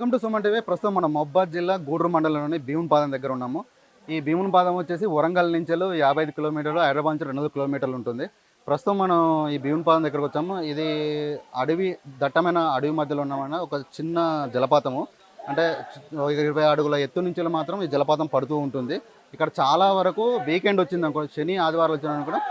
Welcome to Suman TV. ప్రస్తుతం మనం మొబ్బా జిల్లా గూడూరు మండలంలోని భీమునిపాదం దగ్గర ఉన్నాము. ఈ భీమునిపాదం వచ్చేసి వరంగల్ నుంచి యాభై ఐదు కిలోమీటర్లు హైదరాబాద్ నుంచి రెండు కిలోమీటర్లు ఉంటుంది. ప్రస్తుతం మనం ఈ భీమునిపాదం దగ్గరకు వచ్చాము. ఇది అడవి దట్టమైన అడవి మధ్యలో ఉన్నామన్న ఒక చిన్న జలపాతము. అంటే ఇరవై అడుగుల ఎత్తు నుంచి మాత్రం ఈ జలపాతం పడుతూ ఉంటుంది. ఇక్కడ చాలా వరకు వీకెండ్ వచ్చింది అనుకో శని ఆదివారం వచ్చిందని కూడా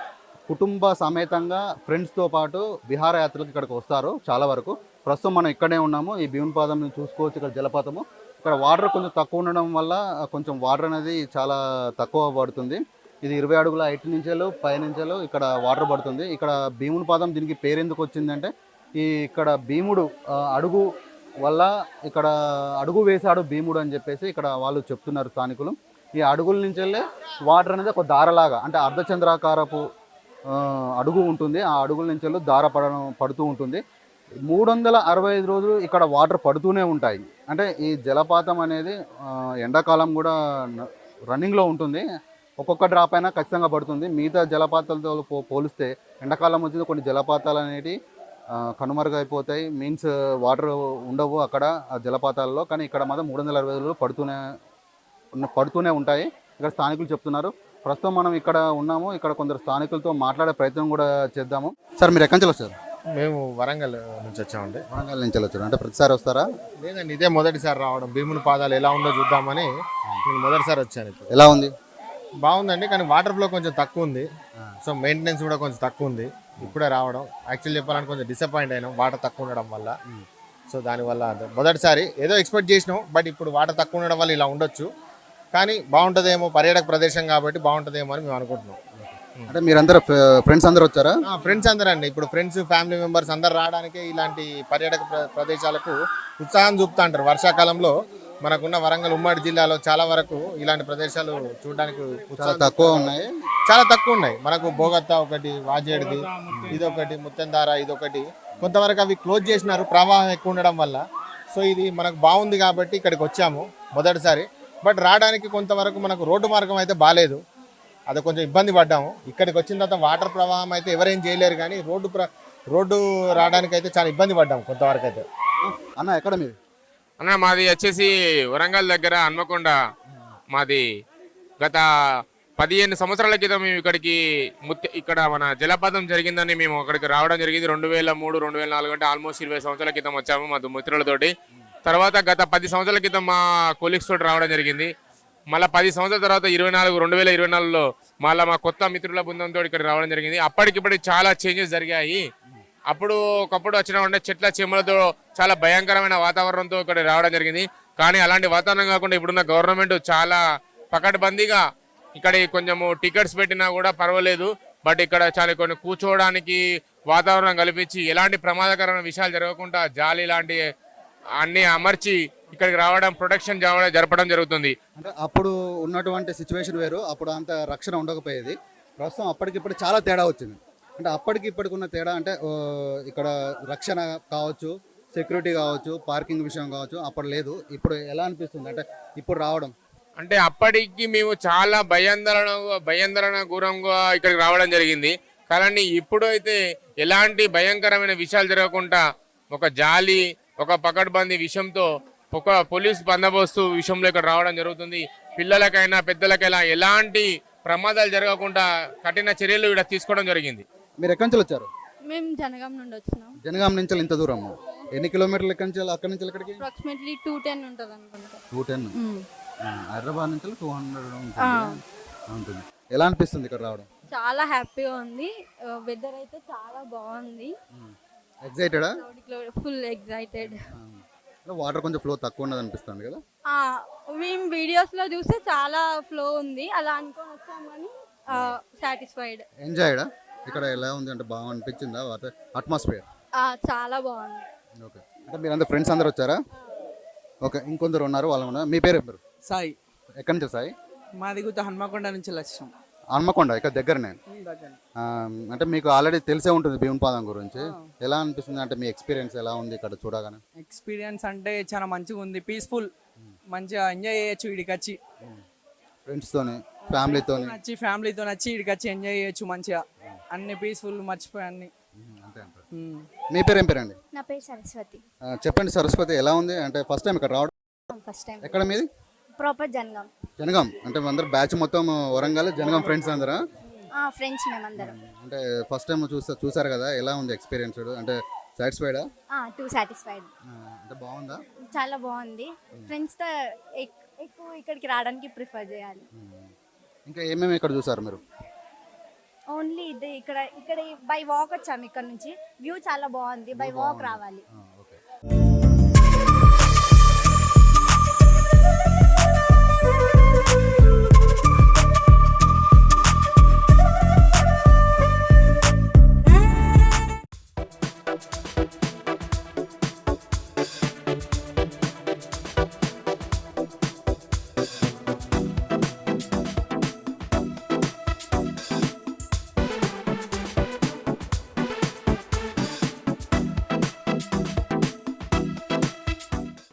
కుటుంబ సమేతంగా ఫ్రెండ్స్తో పాటు విహారయాత్రలకు ఇక్కడికి వస్తారు చాలా వరకు. ప్రస్తుతం మనం ఇక్కడే ఉన్నాము. ఈ భీమునిపాదం చూసుకోవచ్చు. ఇక్కడ జలపాతము. ఇక్కడ వాటర్ కొంచెం తక్కువ ఉండడం వల్ల కొంచెం వాటర్ అనేది చాలా తక్కువ పడుతుంది. ఇది ఇరవై అడుగుల హైట్ నుంచెలు పై నుంచెలు ఇక్కడ వాటర్ పడుతుంది. ఇక్కడ భీముని పాదం దీనికి పేరెందుకు వచ్చిందంటే ఈ ఇక్కడ భీముడు అడుగు వల్ల ఇక్కడ అడుగు వేశాడు భీముడు అని చెప్పేసి ఇక్కడ వాళ్ళు చెప్తున్నారు స్థానికులు. ఈ అడుగుల నుంచి వెళ్ళే వాటర్ అనేది ఒక దారలాగా అంటే అర్ధచంద్రాకారపు అడుగు ఉంటుంది. ఆ అడుగుల నుంచి దార పడడం పడుతూ ఉంటుంది. మూడు వందల అరవై ఐదు రోజులు ఇక్కడ వాటర్ పడుతూనే ఉంటాయి. అంటే ఈ జలపాతం అనేది ఎండాకాలం కూడా రన్నింగ్లో ఉంటుంది. ఒక్కొక్క డ్రాప్ అయినా ఖచ్చితంగా పడుతుంది. మిగతా జలపాతాలతో పో- పోలిస్తే ఎండాకాలం వచ్చిన కొన్ని జలపాతాలు అనేవి కనుమరుగైపోతాయి. మీన్స్ వాటర్ ఉండవు అక్కడ ఆ జలపాతాల్లో. కానీ ఇక్కడ మాత్రం మూడు వందల అరవై రోజులు పడుతూనే పడుతూనే ఉంటాయి. ఇక్కడ స్థానికులు చెప్తున్నారు. ప్రస్తుతం మనం ఇక్కడ ఉన్నాము. ఇక్కడ కొందరు స్థానికులతో మాట్లాడే ప్రయత్నం కూడా చేద్దాము. సార్ మీరు ఎక్కడి నుంచి వచ్చారు? మేము వరంగల్ నుంచి వచ్చామండి. వరంగల్ నుంచి వచ్చారు. అంటే ప్రతిసారి వస్తారా? లేదండి ఇదే మొదటిసారి రావడం. భీముని పాదాలు ఎలా ఉందో చూద్దామని నేను మొదటిసారి వచ్చాను ఇప్పుడు. ఎలా ఉంది? బాగుందండి కానీ వాటర్ ఫ్లో కొంచెం తక్కువ ఉంది. సో మెయింటెనెన్స్ కూడా కొంచెం తక్కువ ఉంది. ఇప్పుడే రావడం. యాక్చువల్ చెప్పాలంటే కొంచెం డిసప్పాయింట్ అయినాం వాటర్ తక్కువ ఉండడం వల్ల. సో దానివల్ల. మొదటిసారి ఏదో ఎక్స్పెక్ట్ చేసినాం బట్ ఇప్పుడు వాటర్ తక్కువ ఉండడం వల్ల ఇలా ఉండొచ్చు. కానీ బాగుంటుందేమో పర్యాటక ప్రదేశం కాబట్టి బాగుంటుందేమో అని మేము అనుకుంటున్నాం. అంటే మీరందరూ ఫ్రెండ్స్ అందరూ వచ్చారా? ఫ్రెండ్స్ అందరూ అండి ఇప్పుడు ఫ్రెండ్స్ ఫ్యామిలీ మెంబర్స్ అందరు రావడానికి ఇలాంటి పర్యాటక ప్ర- ప్రదేశాలకు ఉత్సాహం చూపుతా అంటారు. వర్షాకాలంలో మనకున్న వరంగల్ ఉమ్మడి జిల్లాలో చాలా వరకు ఇలాంటి ప్రదేశాలు చూడడానికి చాలా తక్కువ ఉన్నాయి. చాలా తక్కువ ఉన్నాయి. మనకు బోగత్తా ఒకటి వాజేడిది ఇదొకటి ముత్తందార ఇదొకటి. కొంతవరకు అవి క్లోజ్ చేసినారు. ప్రవాహం ఎక్కువ ఉండడం వల్ల. సో ఇది మనకు బాగుంది కాబట్టి ఇక్కడికి వచ్చాము మొదటిసారి. బట్ రావడానికి కొంతవరకు మనకు రోడ్డు మార్గం అయితే బాగాలేదు అది కొంచెం ఇబ్బంది పడ్డాము. ఇక్కడికి వచ్చిన తర్వాత వాటర్ ప్రవాహం అయితే ఎవరేం చేయలేరు కానీ రోడ్డు ప్ర రోడ్డు రావడానికి అయితే చాలా ఇబ్బంది పడ్డాము కొంతవరకు అయితే అన్న ఎక్కడ మీరు అన్న మాది వచ్చేసి వరంగల్ దగ్గర హన్మకొండ. మాది గత పదిహేను సంవత్సరాల క్రితం మేము ఇక్కడికి ముత్య ఇక్కడ మన జలపాతం జరిగిందని మేము అక్కడికి రావడం జరిగింది. రెండు వేల మూడు రెండు వేల నాలుగు అంటే ఆల్మోస్ట్ ఇరవై సంవత్సరాల క్రితం వచ్చాము మా మిత్రులతోటి. తర్వాత గత పది సంవత్సరాల క్రితం మా కొలీగ్స్ తోటి రావడం జరిగింది. మళ్ళీ పది సంవత్సరాల తర్వాత ఇరవై నాలుగు రెండు వేల ఇరవై నాలుగులో మళ్ళీ మా కొత్త మిత్రుల బృందంతో ఇక్కడ రావడం జరిగింది. అప్పటికిప్పటికి చాలా చేంజెస్ జరిగాయి. అప్పుడు ఒకప్పుడు వచ్చిన చెట్ల చెమ్మలతో చాలా భయంకరమైన వాతావరణంతో ఇక్కడ రావడం జరిగింది. కానీ అలాంటి వాతావరణం కాకుండా ఇప్పుడున్న గవర్నమెంట్ చాలా పకడ్బందీగా ఇక్కడ కొంచెము టికెట్స్ పెట్టినా కూడా పర్వాలేదు. బట్ ఇక్కడ చాలా కొన్ని కూర్చోవడానికి వాతావరణం కల్పించి ఎలాంటి ప్రమాదకరమైన విషయాలు జరగకుండా జాలి లాంటి అన్ని అమర్చి ఇక్కడికి రావడం ప్రొటెక్షన్ జరపడం జరుగుతుంది. అంటే అప్పుడు ఉన్నటువంటి సిచ్యువేషన్ వేరు అప్పుడు అంత రక్షణ ఉండకపోయేది. ప్రస్తుతం అప్పటికిప్పుడు చాలా తేడా వచ్చింది. అంటే అప్పటికి ఇప్పటికి ఉన్న తేడా అంటే ఇక్కడ రక్షణ కావచ్చు సెక్యూరిటీ కావచ్చు పార్కింగ్ విషయం కావచ్చు అప్పుడు లేదు. ఇప్పుడు ఎలా అనిపిస్తుంది? అంటే ఇప్పుడు రావడం. అంటే అప్పటికి మేము చాలా భయాందోళన భయాందోళన గురంగా ఇక్కడికి రావడం జరిగింది. కానీ ఇప్పుడు అయితే ఎలాంటి భయంకరమైన విషయాలు జరగకుండా ఒక జాలి ఒక పకడ్బందీ విషయంతో ఒక పోలీస్ బందోబస్తు విషయంలో ఇక్కడ రావడం జరుగుతుంది. పిల్లలకైనా పెద్దలకైనా ఎలాంటి ప్రమాదాలు జరగకుండా కఠిన చర్యలు ఇక్కడ తీసుకోవడం జరిగింది. మీరు ఎక్కడి నుంచి వచ్చారు? మేము జనగాం నుండి వచ్చినాం. జనగాం నుంచి ఇంత దూరం ఎన్ని కిలోమీటర్లు ఎక్కడి నుంచి అక్కడి నుంచి ఎక్కడికి? అప్రాక్సిమేట్లీ టూ టెన్ ఉంటుంది అనుకుంటా. Two ten. హైదరాబాద్ నుంచి టూ హండ్రెడ్. ఉంటుంది. ఎలా అనిపిస్తుంది ఇక్కడ రావడం? చాలా హ్యాపీగా ఉంది. వెదర్ అయితే చాలా బాగుంది. ఎగ్జైటెడా ఫుల్ ఎగ్జైటెడ్ వాటర్ కొంచెం ఫ్లో తక్కువ ఉన్నది అనిపిస్తుంది కదా మేము వీడియోస్లో చూస్తే చాలా ఫ్లో ఉంది. అలా అనుకొని వచ్చాం కానీ సాటిస్ఫైడ్ ఎంజాయ్డా ఇక్కడ ఎలా ఉంది? అంటే బాగా అనిపించిందా? వాటర్ అట్మాస్ఫియర్ చాలా బాగుంది. ఓకే అంటే మీరు అందరు ఫ్రెండ్స్ అందరు వచ్చారా? ఓకే ఇంకొందరు ఉన్నారు వాళ్ళు ఉన్నారు మీ పేరు ఎవరు? సాయి. ఎక్కడి నుంచి సాయి? మాది గుత్త హన్మకొండ నుంచి లక్ష్యం. హన్మకొండ ఇక్కడ దగ్గరనే. ఆ, అంటే మీకు ఆల్రెడీ తెలిసే ఉంటుంది భీముపాదం గురించి. ఎలా అనిపిస్తుంది? అంటే మీ ఎక్స్పీరియన్స్ ఎలా ఉంది ఇక్కడ చూడగానే? ఎక్స్పీరియన్స్ అంటే చాలా మంచిగా ఉంది. పీస్ఫుల్ మంచిగా ఎంజాయ్ చేయొచ్చు ఇడికి వచ్చి ఫ్రెండ్స్తోని ఫ్యామిలీతోని వచ్చి ఫ్యామిలీతో వచ్చి ఇడికి వచ్చి ఎంజాయ్ చేయొచ్చు మంచిగా. అన్ని పీస్ఫుల్ మర్చిపోయి అన్ని. అంతే అంటారు ఉమ్. మీ పేరు ఏం పేరండి? నా పేరు సరస్వతి. ఆ, చెప్పండి సరస్వతి ఎలా ఉంది? అంటే ఫస్ట్ టైం ఇక్కడ రావడం? ఫస్ట్ టైం ఎక్కడ మీది? ప్రాపర్ జనగాం. జనగాం? అంటే అందరు బ్యాచ్ మొత్తం వరంగల్ జనగాం ఫ్రెండ్స్ అందరా? ఫ్రెండ్స్ మేమందరం. అంటే ఫస్ట్ టైం చూసా చూసారు కదా ఎలా ఉంది ఎక్స్పీరియన్స్ అంటే సాటిస్ఫైడా టూ సాటిస్ఫైడ్ అంటే బాగుందా? చాలా బాగుంది. ఫ్రెండ్స్తో ఎక్కువ ఇక్కడికి రావడానికి ప్రిఫర్ చేయాలి. ఇంకా ఏమేమి ఇక్కడ చూసారు మీరు? ఓన్లీ ఇది ఇక్కడ ఇక్కడ బై వాక్ వచ్చాము ఇక్కడ నుంచి. వ్యూ చాలా బాగుంది. బై వాక్ రావాలి.